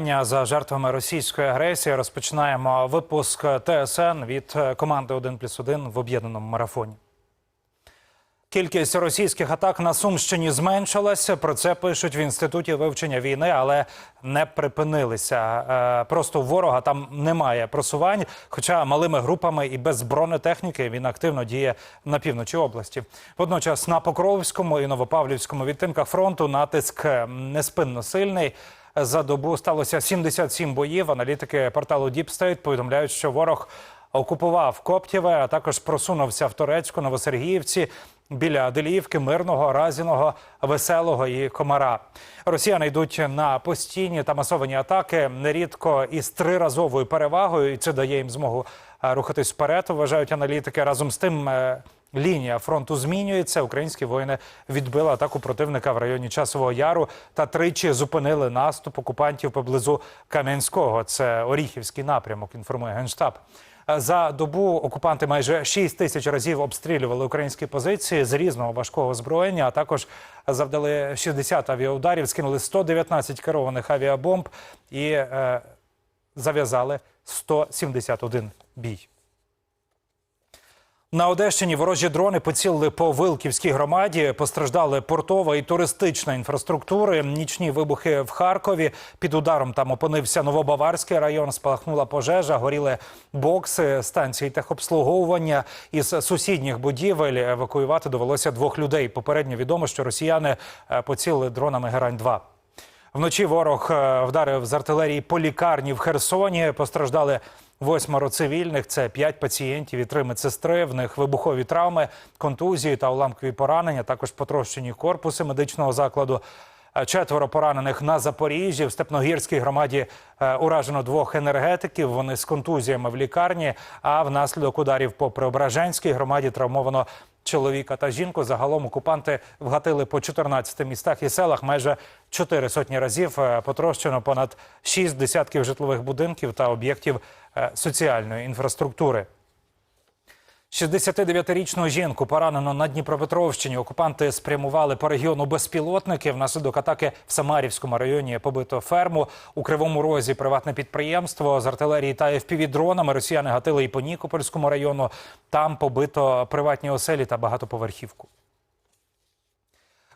За жертвами російської агресії розпочинаємо випуск ТСН від команди «1 плюс 1» в об'єднаному марафоні. Кількість російських атак на Сумщині зменшилася. Про це пишуть в інституті вивчення війни, але не припинилися. Е, Просто ворога там немає просувань. Хоча малими групами і без бронетехніки він активно діє на півночі області. Водночас на Покровському і Новопавлівському відтинках фронту натиск неспинно сильний. За добу сталося 77 боїв. Аналітики порталу Deep State повідомляють, що ворог окупував Коптєве, а також просунувся в Турецьку, Новосергіївці біля Аделіївки, Мирного, Разіного, Веселого і Комара. Росіяни йдуть на постійні та масовані атаки нерідко із триразовою перевагою, і це дає їм змогу е, рухатись вперед. Вважають аналітики разом з тим. Лінія фронту змінюється. Українські воїни відбили атаку противника в районі Часового Яру та тричі зупинили наступ окупантів поблизу Кам'янського. Це Оріхівський напрямок. Інформує генштаб. За добу окупанти майже 6 тисяч разів обстрілювали українські позиції з різного важкого озброєння. А також завдали 60 авіаударів, скинули 119 керованих авіабомб і е, зав'язали 171 бій. На Одещині ворожі дрони поцілили по Вилківській громаді. Постраждали портова і туристична інфраструктури. Нічні вибухи в Харкові. Під ударом там опинився Новобаварський район. Спалахнула пожежа, горіли бокси, станції техобслуговування. Із сусідніх будівель евакуювати довелося двох людей. Попередньо відомо, що росіяни е, поцілили дронами Герань 2 Вночі ворог е, вдарив з артилерії по лікарні в Херсоні. Постраждали восьмеро цивільних. Це п'ять пацієнтів і три медсестри. В них вибухові травми, контузії та уламкові поранення. Також потрощені корпуси медичного закладу. Е, Четверо поранених на Запоріжжі в Степногірській громаді е, уражено двох енергетиків. Вони з контузіями в лікарні. А внаслідок ударів по Преображенській громаді травмовано чоловіка та жінку. Загалом окупанти вгатили по 14 містах і селах. Майже чотири сотні разів Е, потрощено понад шість десятків житлових будинків та об'єктів е, соціальної інфраструктури. 69-річну жінку поранено на Дніпропетровщині. Окупанти спрямували по регіону безпілотники. Внаслідок атаки в Самарівському районі побито ферму. У Кривому Розі приватне підприємство з артилерії та FPV-дронами. Росіяни гатили і по Нікопольському району. Там побито приватні оселі та багатоповерхівку.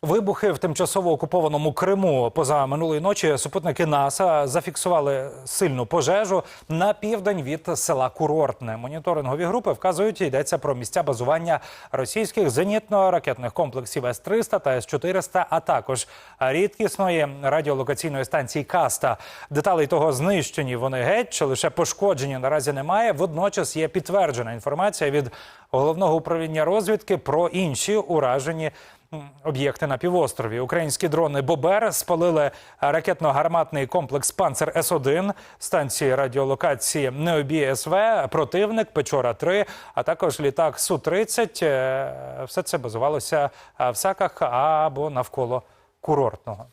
Вибухи в тимчасово окупованому Криму поза минулої ночі супутники НАСА зафіксували сильну пожежу на південь від села Курортне. Моніторингові групи вказують, йдеться про місця базування російських зенітно-ракетних комплексів С-300 та С-400, а також рідкісної радіолокаційної станції Каста. Деталей того знищені вони геть чи лише пошкоджені наразі немає. Водночас є підтверджена інформація від головного управління розвідки про інші уражені об'єкти на півострові. Українські дрони Бобер спалили ракетно-гарматний комплекс Панцер С-1, станції радіолокації Необі СВ, противник Печора 3 а також літак Су 30 Все це базувалося е, в саках або навколо курортного.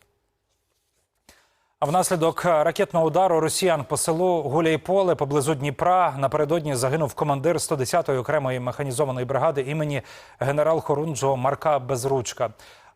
А внаслідок ракетного удару росіян по селу Гуляйполе поблизу Дніпра напередодні загинув командир 110-ї окремої механізованої бригади імені генерал-хорунжого Марка Безручка.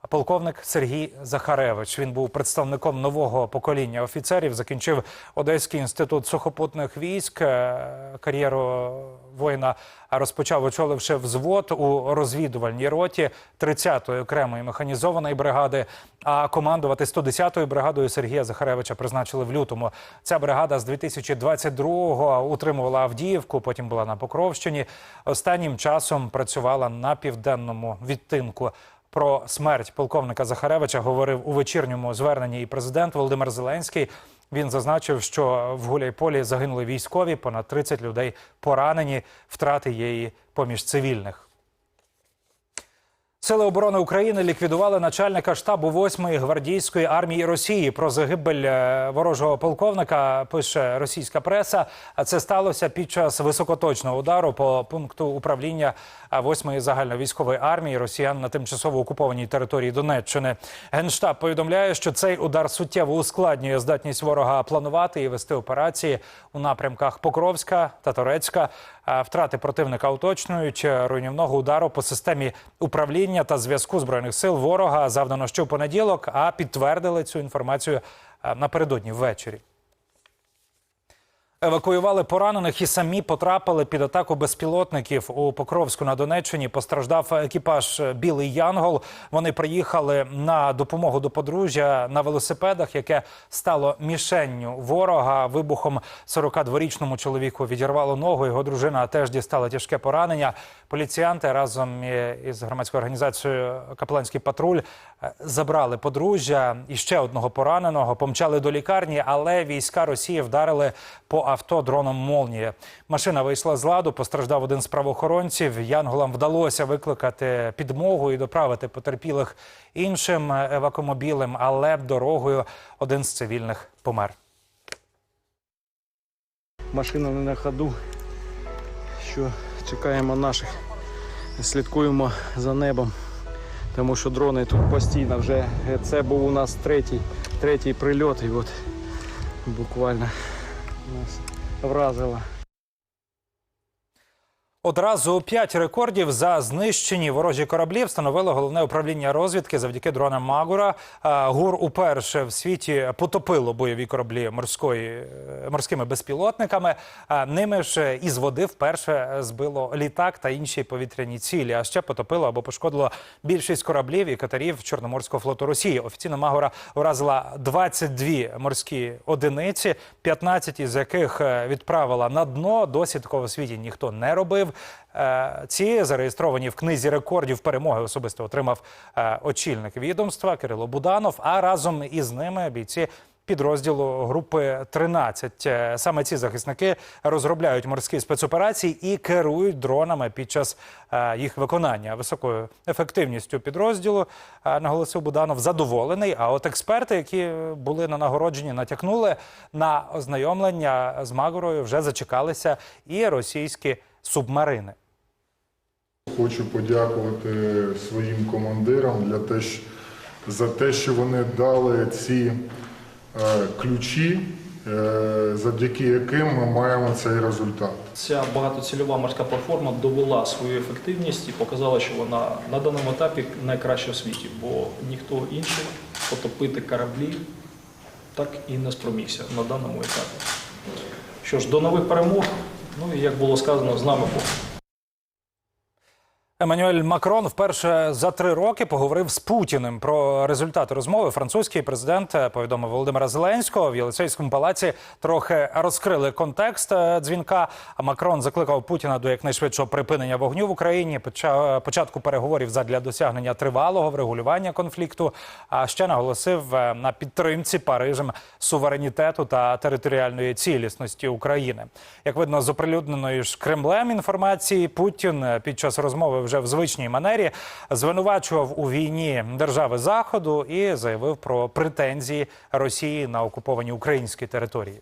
Полковник Сергій Захаревич. Він був представником нового покоління офіцерів. Закінчив Одеський інститут сухопутних військ. Е, Кар'єру воїна розпочав, очоливши взвод у розвідувальній роті 30-ї окремої механізованої бригади. А командувати 110-ю бригадою Сергія Захаревича призначили в лютому. Ця бригада з 2022-го утримувала Авдіївку, потім була на Покровщині. Останнім часом працювала на південному відтинку. Про смерть полковника Захаревича говорив у вечірньому зверненні і президент Володимир Зеленський. Він зазначив, що в Гуляйполі загинули військові, понад 30 людей поранені. Втрати є і поміж цивільних. Сили оборони України ліквідували начальника штабу 8-ї гвардійської армії Росії. Про загибель е, ворожого полковника пише російська преса. Це сталося під час високоточного удару по пункту управління 8-ї загальновійськової армії Росіян на тимчасово окупованій території Донеччини. Генштаб повідомляє, що цей удар суттєво ускладнює здатність ворога планувати і вести операції у напрямках Покровська та Торецька. Втрати противника уточнюють руйнівного удару по системі управління та зв'язку збройних сил ворога завдано ще в понеділок, а підтвердили цю інформацію е, напередодні ввечері. Евакуювали поранених і самі потрапили під атаку безпілотників у Покровську на Донеччині. Постраждав екіпаж Білий Янгол. Вони приїхали на допомогу до подружжя на велосипедах, яке стало мішенню ворога. Вибухом 42-річному чоловіку відірвало ногу. Його дружина теж дістала тяжке поранення. Поліціянти разом із громадською організацією Капеланський патруль забрали подружжя і ще одного пораненого. Помчали до лікарні, але війська Росії вдарили по авто дроном Молнія. Машина вийшла з ладу. Постраждав один з правоохоронців. Янголам вдалося викликати підмогу і доправити потерпілих іншим евакомобілем, але дорогою один з цивільних помер. Машина не на ходу. Що чекаємо наших, слідкуємо за небом, тому що дрони тут постійно вже. Це був у нас третій, третій прильот, і от буквально нас вразило. Одразу п'ять рекордів за знищені ворожі кораблі встановило головне управління розвідки завдяки дронам Магура. ГУР уперше в світі потопило бойові кораблі морської е, морськими безпілотниками. Ними ж із води вперше збило літак та інші повітряні цілі. А ще потопило або пошкодило більшість кораблів і катерів Чорноморського флоту Росії. Офіційно Магура вразила 22 морські одиниці, 15 із яких е, відправила на дно. Досі такого в світі ніхто не робив. Е, Ці зареєстровані в книзі рекордів перемоги особисто отримав е, очільник відомства Кирило Буданов. А разом із ними бійці. Підрозділу групи 13. Е, Саме ці захисники розробляють морські спецоперації і керують дронами під час їх виконання. Високою ефективністю підрозділу наголосив Буданов задоволений. А от експерти, які були на нагородженні, натякнули на ознайомлення з Магорою, вже зачекалися і російські субмарини. Хочу подякувати своїм командирам для те, що- за те, що вони дали ці е, ключі, е, завдяки яким ми маємо цей результат. Ця багатоцільова морська платформа довела свою ефективність і показала, що вона на даному етапі найкраща в світі, бо ніхто інший потопити кораблі так і не спромігся на даному етапі. Що ж, до нових перемог. Ну і як було сказано, з нами Бог. Еммануель Макрон вперше за три роки поговорив з Путіним про результати розмови. Французький президент е, повідомив Володимира Зеленського в Єлисейському палаці. Трохи розкрили контекст е, дзвінка. А Макрон закликав Путіна до якнайшвидшого припинення вогню в Україні, поча- початку переговорів задля досягнення тривалого врегулювання конфлікту. А ще наголосив е, на підтримці Парижем суверенітету та територіальної цілісності України. Як видно з оприлюдненої ж Кремлем інформації, Путін під час розмови вже в звичній манері звинувачував у війні держави Заходу і заявив про претензії Росії на окуповані українські території.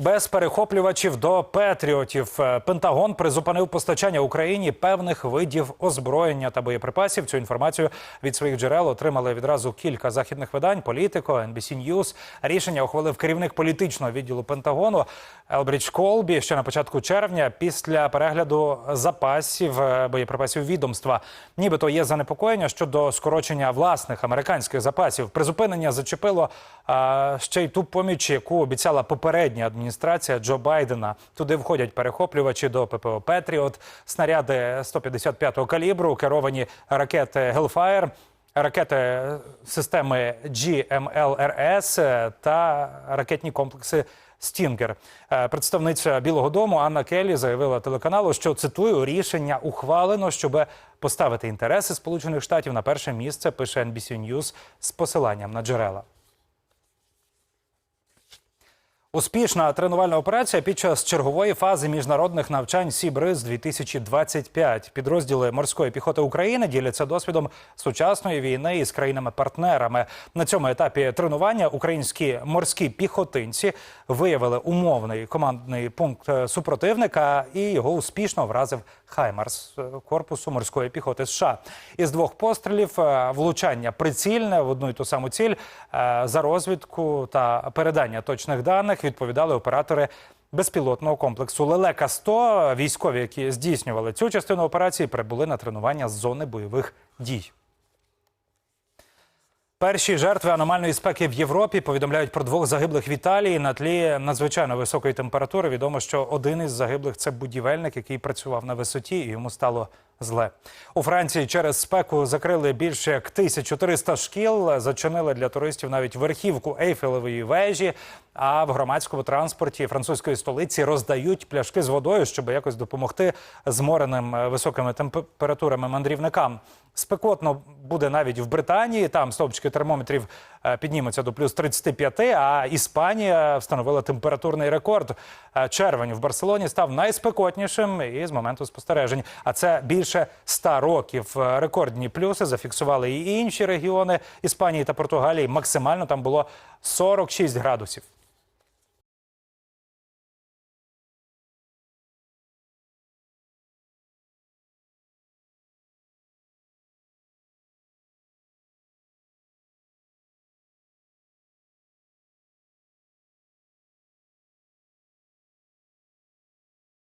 Без перехоплювачів до Петріотів Е, Пентагон призупинив постачання Україні певних видів озброєння та боєприпасів. Цю інформацію від своїх джерел отримали відразу кілька західних видань. Політико, NBC News. Рішення ухвалив керівник політичного відділу Пентагону Елбрідж Колбі ще на початку червня. Після перегляду запасів е, боєприпасів відомства, нібито є занепокоєння щодо скорочення власних американських запасів. Призупинення зачепило а, ще й ту поміч, яку обіцяла попередня адміністрація Джо Байдена. Туди входять перехоплювачі до ППО Петріот, снаряди 155-го калібру, керовані ракети Hellfire, ракети системи GMLRS та ракетні комплекси. Стінгер, Е, представниця Білого Дому Анна Келлі заявила телеканалу, що цитую рішення ухвалено, щоб поставити інтереси Сполучених Штатів на перше місце. Пише NBC News з посиланням на джерела. Успішна тренувальна операція під час чергової фази міжнародних навчань Сібриз 2025 Підрозділи морської піхоти України діляться досвідом сучасної війни із країнами-партнерами. На цьому етапі тренування українські морські піхотинці виявили умовний командний пункт е, супротивника і його успішно вразив Хаймарс е, корпусу морської піхоти США. Із двох пострілів е, влучання прицільне в одну і ту саму ціль е, за розвідку та передання точних даних відповідали оператори. Безпілотного комплексу Лелека 100 військові, які здійснювали цю частину операції, прибули на тренування з зони бойових дій. Перші жертви аномальної спеки в Європі повідомляють про двох загиблих в Італії на тлі надзвичайно високої температури. Відомо, що один із загиблих це будівельник, який працював на висоті, і йому стало зле. У Франції через спеку закрили більше як 1300 шкіл, зачинили для туристів навіть верхівку Ейфелевої вежі. А в громадському транспорті французької столиці роздають пляшки з водою, щоб якось допомогти змореним е, високими температурами мандрівникам. Спекотно буде навіть в Британії. Там стовпчики термометрів е, піднімуться до плюс 35, а Іспанія встановила температурний рекорд. Е, Червень в Барселоні став найспекотнішим із моменту спостережень. А це більше 100 років. Е, Рекордні плюси зафіксували і інші регіони Іспанії та Португалії. Максимально там було 46 градусів.